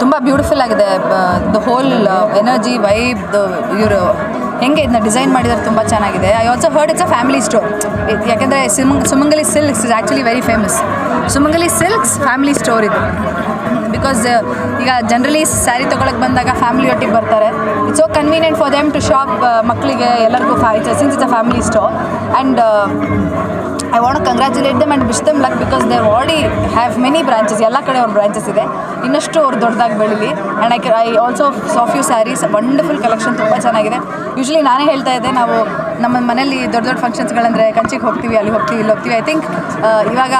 ತುಂಬ ಬ್ಯೂಟಿಫುಲ್ ಆಗಿದೆ. The whole energy vibe the ಇವರು ಹೆಂಗೆ ಇದನ್ನ ಡಿಸೈನ್ ಮಾಡಿದ್ದಾರೆ ತುಂಬ ಚೆನ್ನಾಗಿದೆ. I also heard it's a family store ಯಾಕೆಂದರೆ ಸುಮಂಗ್, Sumangali silks is actually very famous Sumangali silks family store ಇದು. ಬಿಕಾಸ್ ಈಗ ಜನರಲಿ ಸ್ಯಾರಿ ತೊಗೊಳಕ್ಕೆ ಬಂದಾಗ ಫ್ಯಾಮಿಲಿ ಒಟ್ಟಿಗೆ ಬರ್ತಾರೆ. It's so convenient for them to shop ಮಕ್ಕಳಿಗೆ ಎಲ್ಲರಿಗೂ since it's a family store and I want congratulate them and wish them luck because they already have many branches ಎಲ್ಲ ಕಡೆ ಅವ್ರ ಬ್ರಾಂಚಸ್ ಇದೆ. ಇನ್ನಷ್ಟು ಅವ್ರು ದೊಡ್ಡದಾಗಿ ಬೆಳೀಲಿ. And I I also saw you saris wonderful collection ತುಂಬ ಚೆನ್ನಾಗಿದೆ. ಯೂಶ್ವಲಿ ನಾನೇ ಹೇಳ್ತಾ ಇದ್ದೆ, ನಾವು ನಮ್ಮ ಮನೇಲಿ ದೊಡ್ಡ ದೊಡ್ಡ ಫಂಕ್ಷನ್ಸ್ಗಳಂದರೆ ಕಂಚಿಗೆ ಹೋಗ್ತೀವಿ, ಅಲ್ಲಿ ಹೋಗ್ತೀವಿ, ಇಲ್ಲಿ ಹೋಗ್ತೀವಿ. ಐ ಥಿಂಕ್ ಇವಾಗ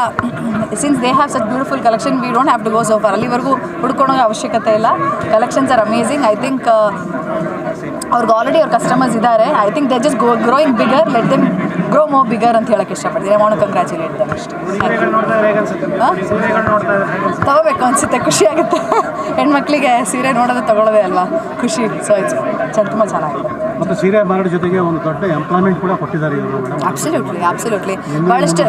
since they have such beautiful collection we don't have to go so far ಅಲ್ಲಿವರೆಗೂ ಹುಡ್ಕೊಳೋ ಅವಶ್ಯಕತೆ ಇಲ್ಲ. Collections are amazing I think ಅವ್ರಿಗೆ ಆಲ್ರೆಡಿ ಅವ್ರ ಕಸ್ಟಮರ್ಸ್ ಇದ್ದಾರೆ I think they just go growing bigger let them grow more bigger ಅಂತ ಹೇಳಕ್ಕೆ ಇಷ್ಟಪಡ್ತೀನಿ. ವಾಂಟ್ ಕಂಗ್ರ್ಯಾಚುಲೇಟ್ ದಮ್ ಅಷ್ಟೇ? ತಗೋಬೇಕು ಅನಿಸುತ್ತೆ. ಖುಷಿ ಆಗುತ್ತೆ. ಹೆಣ್ಮಕ್ಳಿಗೆ ಸೀರೆ ನೋಡೋದು ತಗೊಳ್ಳೋದೇ ಅಲ್ವಾ? ಖುಷಿ. ಸೊ ಇಟ್ಸ್ ತುಂಬ ಚೆನ್ನಾಗಿದೆ. ಮತ್ತು ಸೀರೆ ಮಾರಾಟ ಜೊತೆಗೆ ಒಂದು ದೊಡ್ಡ ಎಂಪ್ಲಾಯ್ಮೆಂಟ್ ಕೂಡ ಕೊಟ್ಟಿದ್ದಾರೆ ಇವರು ಅಬ್ಸಲ್ಯೂಟ್ಲಿ ಅಬ್ಸಲ್ಯೂಟ್ಲಿ ಭಾಳಷ್ಟು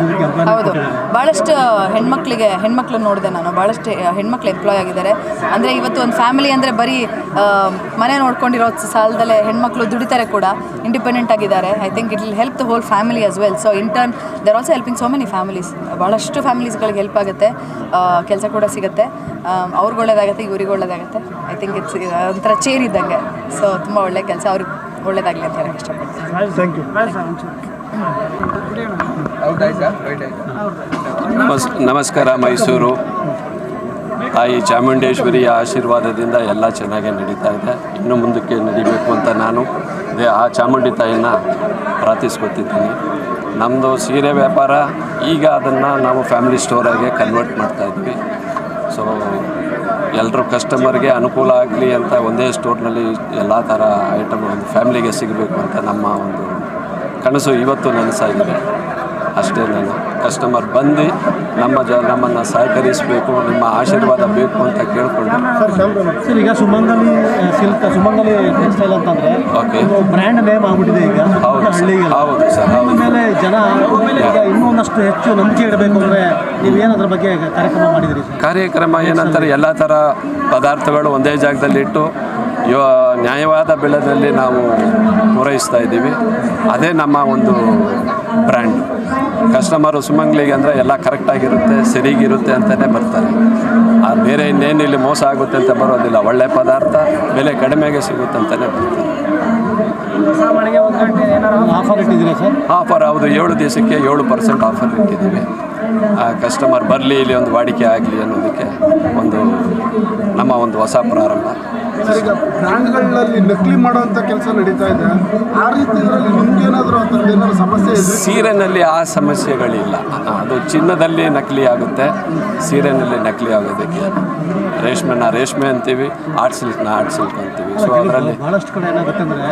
ಹೌದು ಭಾಳಷ್ಟು ಹೆಣ್ಮಕ್ಳಿಗೆ ಹೆಣ್ಮಕ್ಳು ನೋಡಿದೆ ನಾನು ಭಾಳಷ್ಟು ಹೆಣ್ಮಕ್ಳು ಎಂಪ್ಲಾಯ್ ಆಗಿದ್ದಾರೆ. ಅಂದರೆ ಇವತ್ತು ಒಂದು ಫ್ಯಾಮಿಲಿ ಅಂದರೆ ಬರೀ ಮನೆ ನೋಡ್ಕೊಂಡಿರೋ ಸಾಲದಲ್ಲೇ ಹೆಣ್ಮಕ್ಳು ದುಡಿತಾರೆ ಕೂಡ ಇಂಡಿಪೆಂಡೆಂಟ್ ಆಗಿದ್ದಾರೆ. I think it will help the whole family as well so in turn they're also helping so many families ಭಾಳಷ್ಟು ಫ್ಯಾಮಿಲೀಸ್ಗಳಿಗೆ ಹೆಲ್ಪ್ ಆಗುತ್ತೆ ಕೆಲಸ ಕೂಡ ಸಿಗುತ್ತೆ. ಅವ್ರಿಗೆ ಒಳ್ಳೇದಾಗುತ್ತೆ ಇವ್ರಿಗೆ ಒಳ್ಳೇದಾಗುತ್ತೆ ಐ ಥಿಂಕ್ ಇಟ್ಸ್ ಒಂಥರ ಚೇರ್ ಇದ್ದಂಗೆ. ಸೊ ತುಂಬ ಒಳ್ಳೆ ಕೆಲಸ. ಅವ್ರಿಗೆ ಒಳ್ಳೇದಾಗಲಿ ಅಂತ ಹೇಳಕ್ಕೆ ಇಷ್ಟಪಡ್ತೀನಿ. ಥ್ಯಾಂಕ್ ಯು ನಮಸ್ ನಮಸ್ಕಾರ ಮೈಸೂರು. ತಾಯಿ ಚಾಮುಂಡೇಶ್ವರಿಯ ಆಶೀರ್ವಾದದಿಂದ ಎಲ್ಲ ಚೆನ್ನಾಗೇ ನಡೀತಾ ಇದೆ. ಇನ್ನು ಮುಂದಕ್ಕೆ ನಡಿಬೇಕು ಅಂತ ನಾನು ದೇ ಆ ಚಾಮುಂಡಿ ತಾಯಿನ ಪ್ರಾರ್ಥಿಸ್ಕೊತಿದ್ದೀನಿ. ನಮ್ಮದು ಸೀರೆ ವ್ಯಾಪಾರ ಈಗ ಅದನ್ನು ನಾವು ಫ್ಯಾಮಿಲಿ ಸ್ಟೋರಾಗೆ ಕನ್ವರ್ಟ್ ಮಾಡ್ತಾಯಿದ್ವಿ ಸೊ ಎಲ್ಲರೂ ಕಸ್ಟಮರ್ಗೆ ಅನುಕೂಲ ಆಗಲಿ ಅಂತ ಒಂದೇ ಸ್ಟೋರ್ನಲ್ಲಿ ಎಲ್ಲ ಥರ ಐಟಮ್ ಒಂದು ಫ್ಯಾಮಿಲಿಗೆ ಸಿಗಬೇಕು ಅಂತ ನಮ್ಮ ಒಂದು ಕನಸು ಇವತ್ತು ನನಸಾಗಿದೆ. ಅಷ್ಟೇ ನಾನು ಕಸ್ಟಮರ್ ಬಂದು ನಮ್ಮ ಜ ನಮ್ಮನ್ನು ಸಹಕರಿಸಬೇಕು ನಿಮ್ಮ ಆಶೀರ್ವಾದ ಬೇಕು ಅಂತ ಕೇಳಿಕೊಂಡು. ಸರ್ ಈಗ ಸುಮಂಗಲಿ ಸಿಲ್ಕ್ ಸುಮಂಗಲಿ ಟೆಕ್ಸ್ಟೈಲ್ ಅಂತಂದರೆ ಓಕೆ ಬ್ರ್ಯಾಂಡ್ ನೇಮ್ ಆಗ್ಬಿಟ್ಟಿದೆ ಈಗ. ಹೌದು ಹೌದು ಸರ್ ಹೌದು. ಆಮೇಲೆ ಜನ ಈಗ ಇನ್ನೂ ಒಂದಷ್ಟು ಹೆಚ್ಚು ನಂಬಿಕೆ ಇಡಬೇಕು ಅಂದರೆ ಏನಾದ್ರ ಬಗ್ಗೆ ಕಾರ್ಯಕ್ರಮ ಮಾಡಿದಿರಿ ಕಾರ್ಯಕ್ರಮ ಏನಂತಾರೆ ಎಲ್ಲ ಥರ ಪದಾರ್ಥಗಳು ಒಂದೇ ಜಾಗದಲ್ಲಿ ಇಟ್ಟು ಇವ ನ್ಯಾಯವಾದ ಬೆಳೆದಲ್ಲಿ ನಾವು ಪೂರೈಸ್ತಾ ಇದ್ದೀವಿ. ಅದೇ ನಮ್ಮ ಒಂದು ಬ್ರ್ಯಾಂಡ್. ಕಸ್ಟಮರು ಸುಮಂಗ್ಲಿಗೆ ಅಂದರೆ ಎಲ್ಲ ಕರೆಕ್ಟಾಗಿರುತ್ತೆ ಸರಿಗಿರುತ್ತೆ ಅಂತಲೇ ಬರ್ತಾರೆ. ಆ ಬೇರೆ ಇನ್ನೇನು ಇಲ್ಲಿ ಮೋಸ ಆಗುತ್ತೆ ಅಂತ ಬರೋದಿಲ್ಲ. ಒಳ್ಳೆ ಪದಾರ್ಥ ಬೆಲೆ ಕಡಿಮೆಗೆ ಸಿಗುತ್ತೆ ಅಂತಲೇ ಬರ್ತಾರೆ. Offer ಇಟ್ಟಿದ್ದೀರಾ sir? ಆಫರ್ ಹೌದು. ಏಳು ದಿವಸಕ್ಕೆ ಏಳು ಪರ್ಸೆಂಟ್ ಆಫರ್ ಇಟ್ಟಿದ್ದೀವಿ. ಆ ಕಸ್ಟಮರ್ ಬರಲಿ ಇಲ್ಲಿ ಒಂದು ವಾಡಿಕೆ ಆಗಲಿ ಅನ್ನೋದಕ್ಕೆ ಒಂದು ನಮ್ಮ ಒಂದು ಹೊಸ ಪ್ರಾರಂಭ. ಸರ್ ಈಗ ಬ್ರ್ಯಾಂಡ್ಗಳಲ್ಲಿ ನಕಲಿ ಮಾಡುವಂಥ ಕೆಲಸ ನಡೀತಾ ಇದೆ. ಆ ರೀತಿಯಲ್ಲಿ ಇದರಲ್ಲಿ ನಿಮ್ಗೇನಾದರೂ ಆ ಥರದ್ದು ಏನಾದ್ರು ಸಮಸ್ಯೆ ಇದೆ ಸೀರೆನಲ್ಲಿ ಆ ಸಮಸ್ಯೆಗಳಿಲ್ಲ. ಅದು ಚಿನ್ನದಲ್ಲಿ ನಕಲಿ ಆಗುತ್ತೆ ಸೀರೆನಲ್ಲಿ ನಕಲಿ ಆಗೋದಕ್ಕೆ. ರೇಷ್ಮೆನ ರೇಷ್ಮೆ ಅಂತೀವಿ ಆರ್ಟ್ ಸಿಲ್ಕ್ನ ಆರ್ಟ್ ಸಿಲ್ಕ್ ಅಂತೀವಿ. ಸೊ ಅದರಲ್ಲಿ ಬಹಳಷ್ಟು ಕಡೆ ಏನಾಗುತ್ತೆ ಅಂದರೆ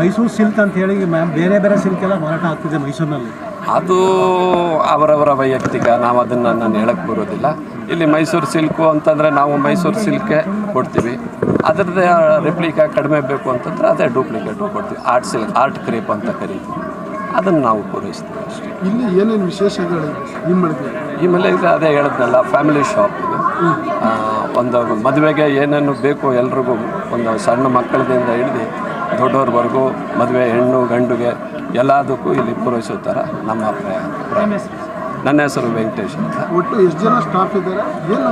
ಮೈಸೂರು ಸಿಲ್ಕ್ ಅಂತ ಹೇಳಿ ಮ್ಯಾಮ್ ಬೇರೆ ಬೇರೆ ಸಿಲ್ಕ್ ಎಲ್ಲ ಮಾರಾಟ ಆಗ್ತಿದೆ ಮೈಸೂರಿನಲ್ಲಿ. ಅದು ಅವರವರ ವೈಯಕ್ತಿಕ ನಾವು ಅದನ್ನು ನಾನು ಹೇಳಕ್ಕೆ ಬರೋದಿಲ್ಲ. ಇಲ್ಲಿ ಮೈಸೂರು ಸಿಲ್ಕು ಅಂತಂದರೆ ನಾವು ಮೈಸೂರು ಸಿಲ್ಕೆ ಕೊಡ್ತೀವಿ. ಅದರದ್ದೇ ರೆಪ್ಲಿಕಾ ಕಡಿಮೆ ಬೇಕು ಅಂತಂದರೆ ಅದೇ ಡೂಪ್ಲಿಕೇಟು ಕೊಡ್ತೀವಿ. ಆರ್ಟ್ ಸಿಲ್ಕ್ ಆರ್ಟ್ ಕ್ರೇಪ್ ಅಂತ ಕರಿತೀವಿ. ಅದನ್ನು ನಾವು ಪೂರೈಸ್ತೀವಿ ಅಷ್ಟೇ. ಇಲ್ಲಿ ಏನೇನು ವಿಶೇಷಗಳು ಈ ಮೇಲೆ ಇದು ಅದೇ ಹೇಳಿದ್ನಲ್ಲ ಫ್ಯಾಮಿಲಿ ಶಾಪ್ ಇದು. ಒಂದು ಮದುವೆಗೆ ಏನೇನು ಬೇಕು ಎಲ್ರಿಗೂ ಒಂದು ಸಣ್ಣ ಮಕ್ಕಳದಿಂದ ಹಿಡಿದು ದೊಡ್ಡವ್ರವರೆಗೂ ಮದುವೆ ಹೆಣ್ಣು ಗಂಡುಗೆ ಎಲ್ಲದಕ್ಕೂ ಇಲ್ಲಿ ಪೂರೈಸೋ ಥರ ನಮ್ಮ ನನ್ನ ಹೆಸರು ವೆಂಕಟೇಶ್ ಅಂತ. ಒಟ್ಟು ಎಷ್ಟು ಜನ ಸ್ಟಾಫ್ ಇದ್ದಾರೆ? ಏನು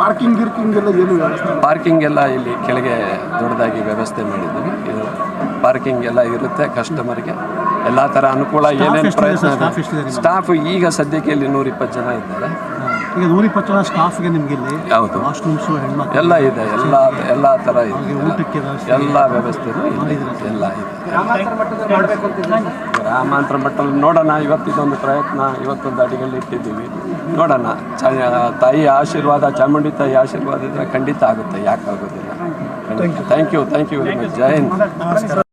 ಪಾರ್ಕಿಂಗ್ ಗಿರ್ಕಿಂಗ್ ಎಲ್ಲ ಏನು ವ್ಯವಸ್ಥೆ? ಪಾರ್ಕಿಂಗ್ ಎಲ್ಲ ಇಲ್ಲಿ ಕೆಳಗೆ ದೊಡ್ಡದಾಗಿ ವ್ಯವಸ್ಥೆ ಮಾಡಿದ್ದೀವಿ. ಇದು ಪಾರ್ಕಿಂಗ್ ಎಲ್ಲ ಇರುತ್ತೆ ಕಸ್ಟಮರ್ಗೆ ಎಲ್ಲ ಥರ ಅನುಕೂಲ ಏನೇನು ಪ್ರಯತ್ನ? ಸ್ಟಾಫ್ ಈಗ ಸದ್ಯಕ್ಕೆ ಇಲ್ಲಿ ನೂರಿಪ್ಪತ್ತು ಜನ ಇದ್ದಾರೆ. ಈಗ ನೂರಿಪ್ಪತ್ತು ಜನ ಸ್ಟಾಫ್ಗೆ ನಿಮಗೆ ಇಲ್ಲಿ ಹೌದು. ವಾಶ್ರೂಮ್ಸು ಹೆಣ್ಮಕ್ಳು ಎಲ್ಲ ಇದೆ ಎಲ್ಲ ಎಲ್ಲ ಥರ ಇದೆ. ಎಲ್ಲ- ಊಟಕ್ಕೆ ಎಲ್ಲ ವ್ಯವಸ್ಥೆನೂ ಇದೆ. ಎಲ್ಲ ಇದೆ. ಗ್ರಾಮಾಂತರ ಮಟ್ಟದಲ್ಲಿ ನೋಡೋಣ. ಇವತ್ತಿದೊಂದು ಪ್ರಯತ್ನ ಇವತ್ತೊಂದು ಅಡಿಗಳು ಇಟ್ಟಿದ್ದೀವಿ. ನೋಡೋಣ. ತಾಯಿ ಆಶೀರ್ವಾದ ಚಾಮುಂಡಿ ತಾಯಿ ಆಶೀರ್ವಾದ ಇದ್ರೆ ಖಂಡಿತ ಆಗುತ್ತೆ. ಯಾಕೆ ಆಗೋದಿಲ್ಲ? Thank you thank you very much Jai Hind.